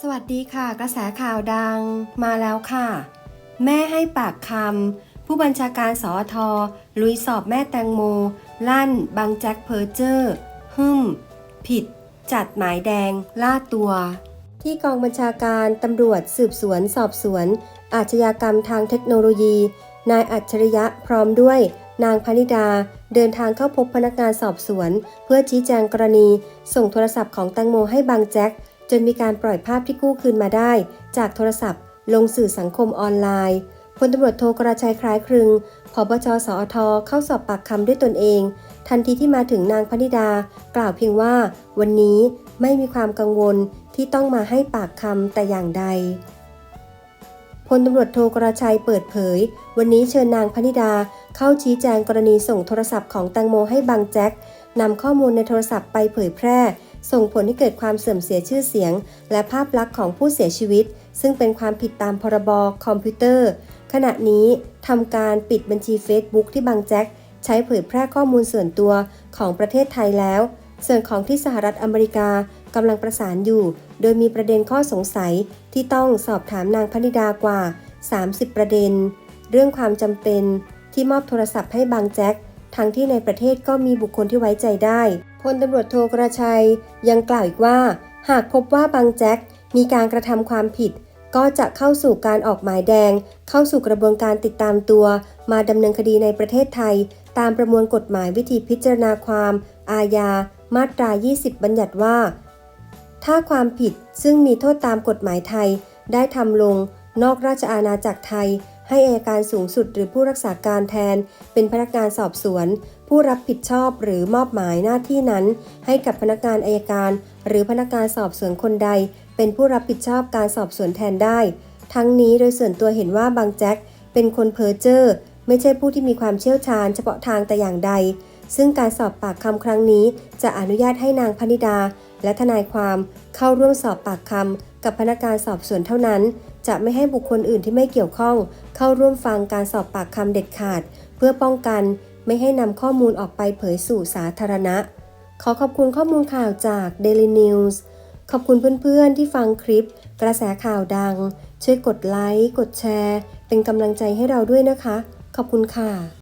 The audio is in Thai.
สวัสดีค่ะ กระแสข่าวดังมาแล้วค่ะ แม่ให้ปากคำผู้บัญชาการสอทอลุยสอบแม่แตงโม ลั่นบางแจ็คเพอร์เจอร์หึมผิด จัดหมายแดง ล่าตัว ที่กองบัญชาการตำรวจสืบสวนสอบสวน อาชญากรรมทางเทคโนโลยี นายอัจฉริยะพร้อมด้วยนางพนิดาเดินทางเข้าพบพนักงานสอบสวน เพื่อชี้แจงกรณี ส่งโทรศัพท์ของแตงโมให้บางแจ็ค จนมีการปล่อยภาพที่กู้คืนมาได้ จากโทรศัพท์ ลงสื่อสังคมออนไลน์พลตำรวจโทกราชัยคล้ายครึงพบชสอทเข้าสอบปากคำด้วยตนเอง ทันทีที่มาถึงนางพนิดา กล่าวเพียงว่า วันนี้ไม่มีความกังวลที่ต้องมาให้ปากคำแต่อย่างใดพลตำรวจโทกราชัยเปิดเผย วันนี้เชิญนางพนิดา เข้าชี้แจงกรณีส่งโทรศัพท์ของแตงโมให้บางแจ็คนำข้อมูลในโทรศัพท์ไปเผยแพร่ ส่งผลให้เกิดความเสื่อมเสียชื่อเสียง และภาพลักษณ์ของผู้เสียชีวิต ซึ่งเป็นความผิดตามพรบคอมพิวเตอร์ ขณะนี้ทำการปิดบัญชี Facebook ที่บางแจ็คใช้เผยแพร่ข้อมูลส่วนตัวของประเทศไทยแล้ว ส่วนของที่สหรัฐอเมริกากำลังประสานอยู่ โดยมีประเด็นข้อสงสัยที่ต้องสอบถามนางพนิดากว่า 30 ประเด็น เรื่องความจำเป็นที่มอบโทรศัพท์ให้บางแจ็คทั้งที่ในประเทศก็มีบุคคลที่ไว้ใจได้ พลตำรวจโทกระชัยยังกล่าวอีกว่า หากพบว่าบางแจ็คมีการกระทำความผิด ก็จะเข้าสู่การออกหมายแดง เข้าสู่กระบวนการติดตามตัว มาดำเนินคดีในประเทศไทย ตามประมวลกฎหมายวิธีพิจารณาความ อาญา มาตรา 20 บัญญัติว่า ถ้าความผิดซึ่งมีโทษตามกฎหมายไทย ได้ทำลง นอกราชอาณาจักรไทย ให้อายการสูงสุดหรือผู้รักษาการแทน เป็นพนักงานสอบสวน ผู้รับผิดชอบหรือมอบหมายหน้าที่นั้น ให้กับพนักงานอายการ หรือพนักงานสอบสวนคนใด เป็นผู้รับผิดชอบการสอบสวนแทนได้ ทั้งนี้โดยส่วนตัวเห็นว่าบางแจ็คเป็นคนเพ้อเจ้อไม่ใช่ผู้ที่มีความเชี่ยวชาญเฉพาะทางแต่อย่างใด ซึ่งการสอบปากคำครั้งนี้ จะอนุญาตให้นางพนิดา และทนายความเข้าร่วมสอบปากคำกับพนักงานสอบสวนเท่านั้น จะไม่ให้บุคคลอื่นที่ไม่เกี่ยวข้อง เข้าร่วมฟังการสอบปากคำเด็ดขาด เพื่อป้องกันไม่ให้นำข้อมูลออกไปเผยสู่สาธารณะ ขอขอบคุณข้อมูลข่าวจาก Daily News ขอบคุณเพื่อนๆที่ฟังคลิป กระแสข่าวดัง ช่วยกดไลค์ กดแชร์ เป็นกำลังใจให้เราด้วยนะคะ ขอบคุณค่ะ